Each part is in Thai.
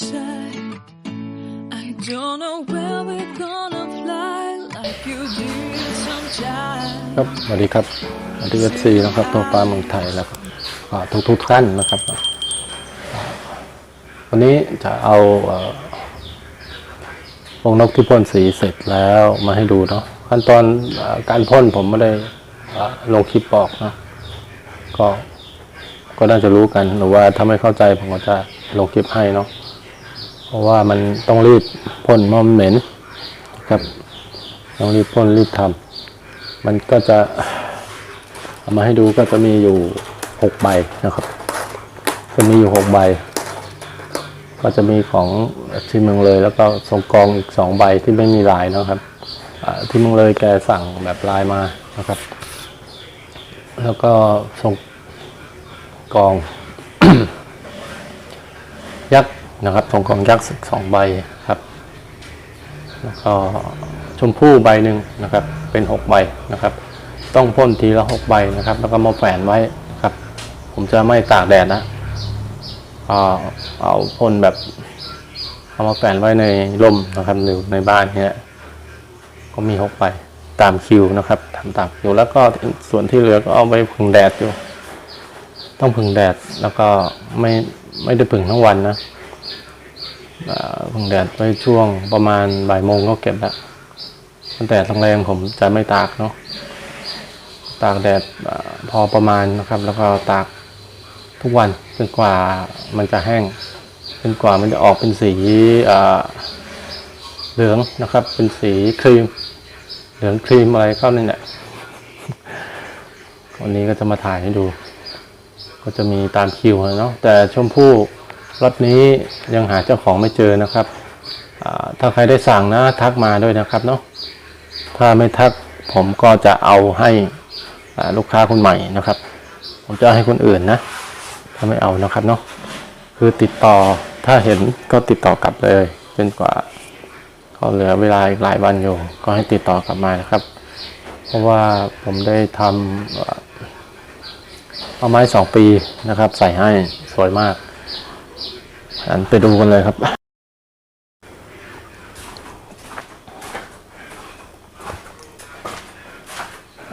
side. I don't know where we're gonna fly like you did sometimes. ครับสวัสดีครับสวัสดีเอฟซีนะครับตัวปลาเมืองไทยแล้วก็ทุกทุกท่านนะครับ วันนี้จะเอาวงนกที่พ่นสีเสร็จแล้วมาให้ดูเนาะขั้นตอนอการพ่นผมไม่ได้ลงคลิปบอกนะก็ก็น่าจะรู้กันหรือว่าถ้าไม่เข้าใจผมก็จะลงคลิปให้เนาะ เพราะว่ามันต้องรีบพ่นมันเหม็นครับต้องรีบพ่นรีบทำมันก็จะเอามาให้ดูก็จะมีอยู่หกใบนะครับจะมีอยู่หกใบ ก็จะมีของที่เมืองเลย แล้วก็ทรงกรองอีกสองใบที่ไม่มีลายนะครับที่เมืองเลยแกสั่งแบบลายมานะครับ แล้วก็ทรงกรอง ยักษ์ นะครับทรงกองยักษ์สองใบครับ แล้วก็ชมพู่ใบหนึ่งนะครับ เป็นหกใบนะครับ ต้องพ่นทีละหกใบนะครับ แล้วก็มาแฝนไว้ครับ ผมจะไม่ตากแดดนะเอาเอาพ่นแบบเอามาแฝนไว้ในร่มนะครับหรือในบ้านเนี่ยก็มีหกใบตามคิวนะครับทำตามคิวแล้วก็ส่วนที่เหลือก็เอาไปผึ่งแดดอยู่ ต้องผึ่งแดดแล้วก็ไม่ไม่ได้ผึ่งทั้งวันนะ อ่าเพิ่งแดดไว้ช่วงประมาณบ่ายโมงก็เก็บแล้วตั้งแต่แรงผมจะไม่ตากเนาะตากแดดอพอประมาณนะครับ แล้วก็ตากทุกวันจนกว่ามันจะแห้งจนกว่ามันจะออกเป็นสีเหลืองนะครับ เป็นสีครีม เหลืองครีมอะไรก็นี่แหละวันนี้ก็จะมาถ่ายให้ดู ก็จะมีตามคิวอะเนาะแต่ชมพู่ รถนี้ยังหาเจ้าของไม่เจอนะครับ ถ้าใครได้สั่งนะทักมาด้วยนะครับเนาะ ถ้าไม่ทักผมก็จะเอาให้ลูกค้าคนใหม่นะครับ ผมจะให้คนอื่นนะ ถ้าไม่เอานะครับเนาะ คือติดต่อถ้าเห็นก็ติดต่อกลับเลยจนกว่าเขาเหลือเวลาอีกหลายวันอยู่ ก็ให้ติดต่อกลับมานะครับ เพราะว่าผมได้ทำเอาไม้สองปีนะครับ ใส่ให้สวยมาก อันไปดูกันเลยครับ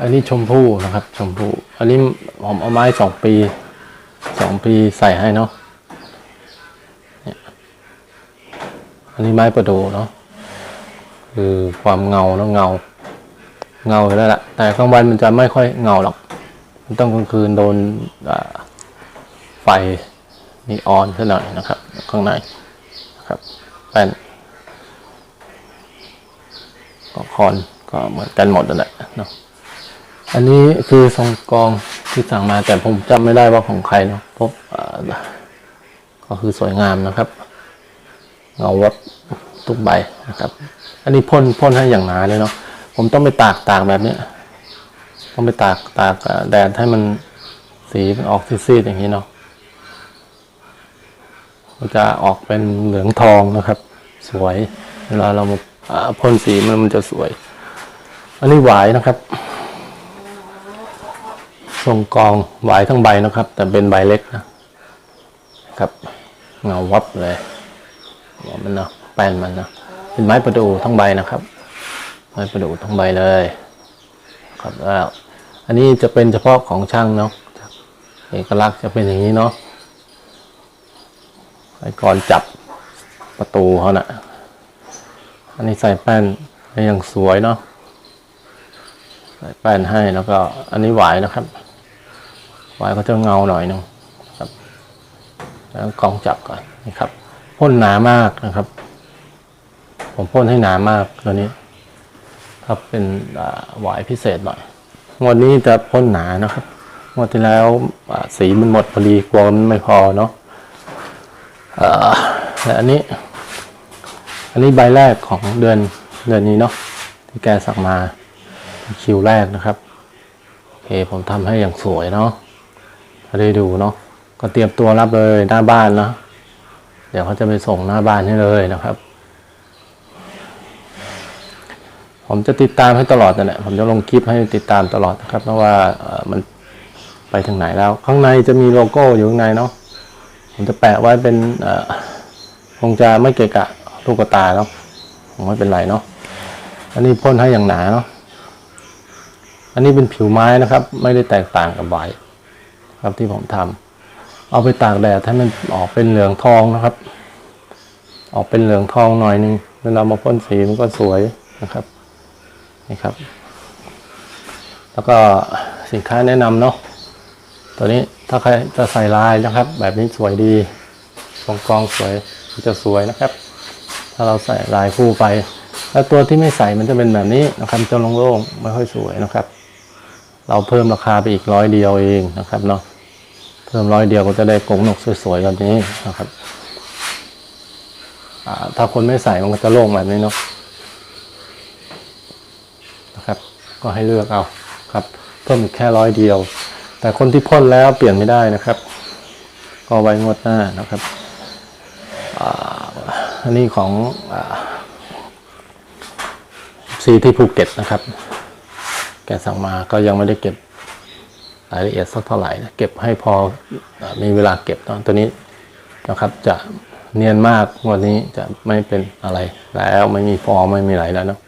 อันนี้ชมพู่นะครับ ชมพู่ อันนี้ผมเอาไม้สองปีสองปีใส่ให้เนาะอันนี้ไม้ประดูเนาะคือความเงาเนอะเงา เงาอยู่แล้วล่ะแต่กลางวันมันจะไม่ค่อยเงาหรอก มันต้องกลางคืนโดนไฟ นีออนซะหน่อยนะครับ ข้างในนะครับแป้นก็คอนก็เหมือนกันหมดนั่นแหละเนาะอันนี้คือทรงกรองที่สั่งมาแต่ผมจำไม่ได้ว่าของใครเนาะพราะอ่าก็คือสวยงามนะครับเงาวัดทุกใบนะครับ อันนี้พ่นพ่นให้อย่างหนาเลยเนาะผมต้องไปตากตากแบบเนี้ยต้องไปตากตากแดดให้มันสีมันออกซีดๆอย่างนี้เนาะ จะออกเป็นเหลืองทองนะครับ สวย เวลาเรามาพ่นสีมันมันจะสวย อันนี้หวายนะครับทรงกองหวายทั้งใบนะครับ แต่เป็นใบเล็กนะครับ เงาวับเลยหัวมันเนาะแป้นมันเนาะเป็นไม้ประดู่ทั้งใบนะครับ ไม้ประดู่ทั้งใบเลยครับแล้วอันนี้จะเป็นเฉพาะของช่างเนาะเอกลักษณ์จะเป็นอย่างนี้เนาะ ไอ้ก่อนจับประตูเขานะ่ะ อันนี้ใส่แป้นให้ย่างสวยเนาะใส่แป้นให้แล้วก็ อันนี้หวายนะครับ หวายก็จะเงาหน่อยนึงครับ แล้วกองจับก่อนนี่ครับพ่นหนามากนะครับ ผมพ่นให้หนามากตัวนี้ครับเป็นหวายพิเศษหน่อยงวดนี้จะพ่นหนานะครับงวดที่แล้วสีมันหมดพอดีกลัวมันไม่พอเนาะ และอันนี้ อันนี้ใบแรกของเดือนเดือนนี้เนาะที่แกสั่งมาคิวแรกนะครับโอเคผมทำให้อย่างสวยเนาะได้ดูเนาะก็เตรียมตัวรับเลยหน้าบ้านเนาะเดี๋ยวเขาจะไปส่งหน้าบ้านให้เลยนะครับ ผมจะติดตามให้ตลอดนั่นแหละผมจะลงคลิปให้ติดตามตลอดนะครับเพราะว่ามันไปถึงไหนแล้ว ข้างในจะมีโลโก้อยู่ข้างในเนาะ ผมจะแปะไว้เป็นคงจะไม่เกะกะลูกตาเนาะคงไม่เป็นไรเนาะอันนี้พ่นให้อย่างหนาเนาะอันนี้เป็นผิวไม้นะครับ ไม่ได้แตกต่างกับใบครับที่ผมทำเอาไปตากแดดให้มันออกเป็นเหลืองทองนะครับ ออกเป็นเหลืองทองหน่อยนึงเวลามาพ่นสีมันก็สวยนะครับนี่ครับ แล้วก็สินค้าแนะนำเนาะตัวนี้ ถ้าใครจะใส่ลายนะครับ แบบนี้สวยดีกองกองสวยมันจะสวยนะครับ ถ้าเราใส่ลายคู่ไป แล้วตัวที่ไม่ใส่มันจะเป็นแบบนี้นะครับจะโล่งๆไม่ค่อยสวยนะครับ เราเพิ่มราคาไปอีกร้อยเดียวเองนะครับเนาะเพิ่มร้อยเดียวก็จะได้กงนกสวยๆแบบนี้นะครับถ้าคนไม่ใส่มันก็จะโล่งแบบนี้เนาะนะครับ ก็ให้เลือกเอาครับ เพิ่มแค่ร้อยเดียว แต่คนที่พ่นแล้วเปลี่ยนไม่ได้นะครับ ก็ไว้งวดหน้านะครับอันนี้ของอซีที่ภูเก็ตนะครับ แกสั่งมาก็ยังไม่ได้เก็บรายละเอียดสักเท่าไหร่นะเก็บให้พออมีเวลาเก็บเนอะตัวนี้นะครับ จะเนียนมากวันนี้จะไม่เป็นอะไรแล้วไม่มีฟองไม่มีไหลแล้วเนาะ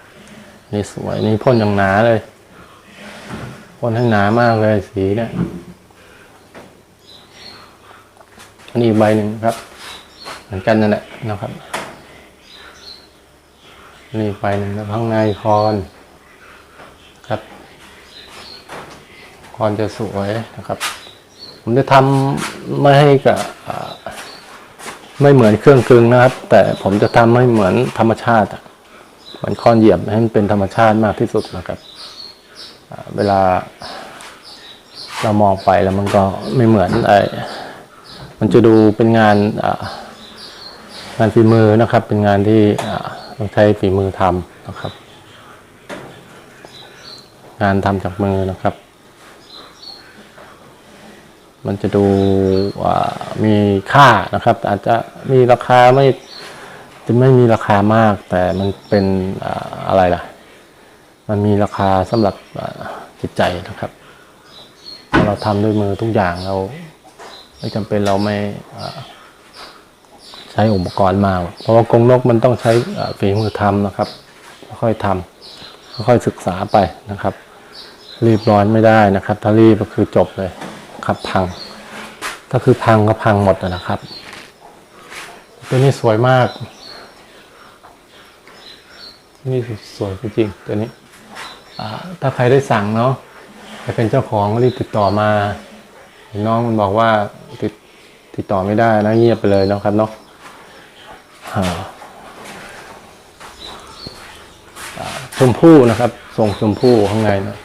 นี่สวยนี่พ่นอย่างหนาเลย พ่นให้หนามากเลยสีเนี่ยอันนี้ใบหนึ่งครับ เหมือนกันนั่นแหละนะครับนี่ใบหนึ่งแล้วข้างในคอนครับคอนจะสวยนะครับ ผมจะทำไม่ให้กับไม่เหมือนเครื่องกลึงนะครับ แต่ผมจะทำให้เหมือนธรรมชาติเหมือนคอนเหยียบให้มันเป็นธรรมชาติมากที่สุดนะครับ เวลาเรามองไปแล้วมันก็ไม่เหมือนไอมันจะดูเป็นงานงานฝีมือนะครับ เป็นงานที่อ่าใช้ฝีมือทำนะครับ งานทำจากมือนะครับ มันจะดูมีค่านะครับ อาจจะมีราคาไม่จะไม่มีราคามาก แต่มันเป็นอะไรล่ะ มันมีราคาสำหรับจิตใจนะครับเราทำด้วยมือทุกอย่างเรา ไม่จำเป็นเราไม่ใช้อุปกรณ์มาก เพราะว่ากรงนกมันต้องใช้ฝีมือทำนะครับ ค่อยทำค่อยศึกษาไปนะครับ รีบร้อนไม่ได้นะครับ ถ้ารีบก็คือจบเลยครับพัง ถ้าคือพังก็พังหมดนะครับ ตัวนี้สวยมาก นี่สวยจริงๆตัวนี้ ถ้าใครได้สั่งเนาะใครเป็นเจ้าของก็รีบติดต่อมา น้องมันบอกว่าติดติดต่อไม่ได้นะเงียบไปเลยเนาะครับเนาะชมพู่นะครับ ส่งชมพู่ข้างในนะ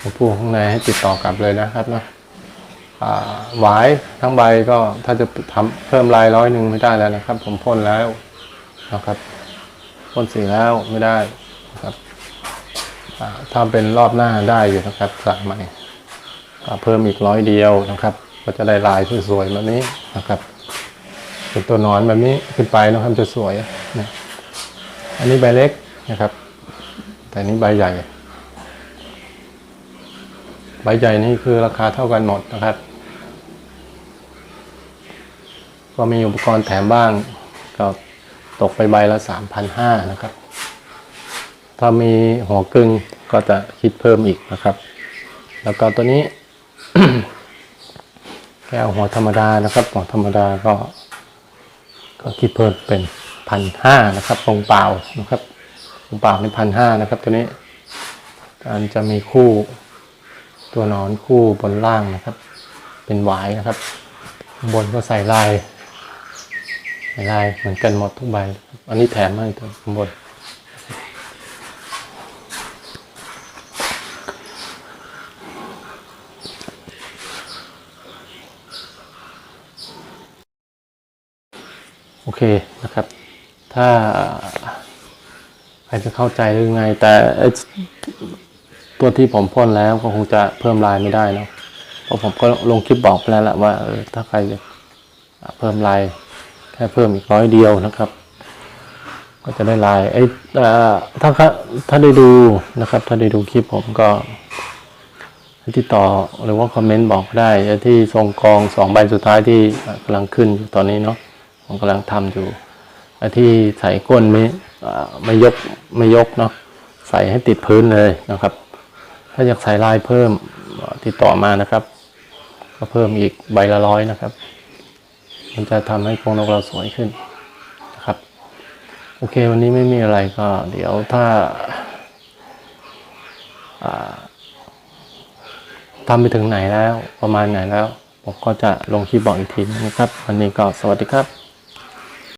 ชมพู่ข้างในให้ติดต่อกลับเลยนะครับเนาะหวายทั้งใบก็ถ้าจะทำเพิ่มลายร้อยหนึ่งไม่ได้แล้วนะครับ ผมพ่นแล้วนะครับพ่นสีแล้วไม่ได้นะครับ อ่าถ้าเป็นรอบหน้าได้อยู่นะครับสั่งใหม่เพิ่มอีกร้อยเดียวนะครับ ก็จะได้ลายสวยๆแบบนี้นะครับเป็นตัวนอนแบบนี้ขึ้นไปนะครับจะสวยนะอันนี้ใบเล็กนะครับ แต่อันนี้ใบใหญ่ ใบใหญ่นี่คือราคาเท่ากันหมดนะครับ ก็มีอุปกรณ์แถมบ้างก็ตกไปใบละสามพันห้านะครับ ถ้ามีหัวกึ่งก็จะคิดเพิ่มอีกนะครับ แล้วก็ตัวนี้ แก้วหัวธรรมดานะครับ หัวธรรมดาก็ ก็คิดเพิ่มเป็นพันห้านะครับตรงเปล่านะครับตรงเปล่าในพันห้านะครับ ตัวนี้การจะมีคู่ตัวนอนคู่บนล่างนะครับ เป็นหวายนะครับ บนก็ใส่ลายใส่ลายเหมือนกันหมดทุกใบ อันนี้แถมให้ตัวบน โอเคนะครับ ถ้าใครจะเข้าใจหรือไง แต่ตัวที่ผมพ่นแล้วก็คงจะเพิ่มลายไม่ได้นะเพราะผมก็ลงคลิปบอกไปแล้วแหละว่าถ้าใครจะเพิ่มลายแค่เพิ่มอีกร้อยเดียวนะครับ ก็จะได้ลายไอ้ถ้าถ้าถ้าได้ดูนะครับ ถ้าได้ดูคลิปผมก็ติดต่อหรือว่าคอมเมนต์บอกได้ที่ทรงกองสองใบสุดท้ายที่กำลังขึ้นอยู่ตอนนี้เนาะ ผมกำลังทำอยู่ไอ้ที่ใส่ก้นไม่ไม่ยกไม่ยกเนาะใส่ให้ติดพื้นเลยนะครับ ถ้าอยากใส่ลายเพิ่มติดต่อมานะครับ ก็เพิ่มอีกใบละร้อยนะครับ มันจะทำให้กรงนกเราสวยขึ้นนะครับ โอเควันนี้ไม่มีอะไรก็ เดี๋ยวถ้าอ่าทำไปถึงไหนแล้วประมาณไหนแล้ว ผมก็จะลงคลิปบอกอีกทีนะครับ วันนี้ก็สวัสดีครับ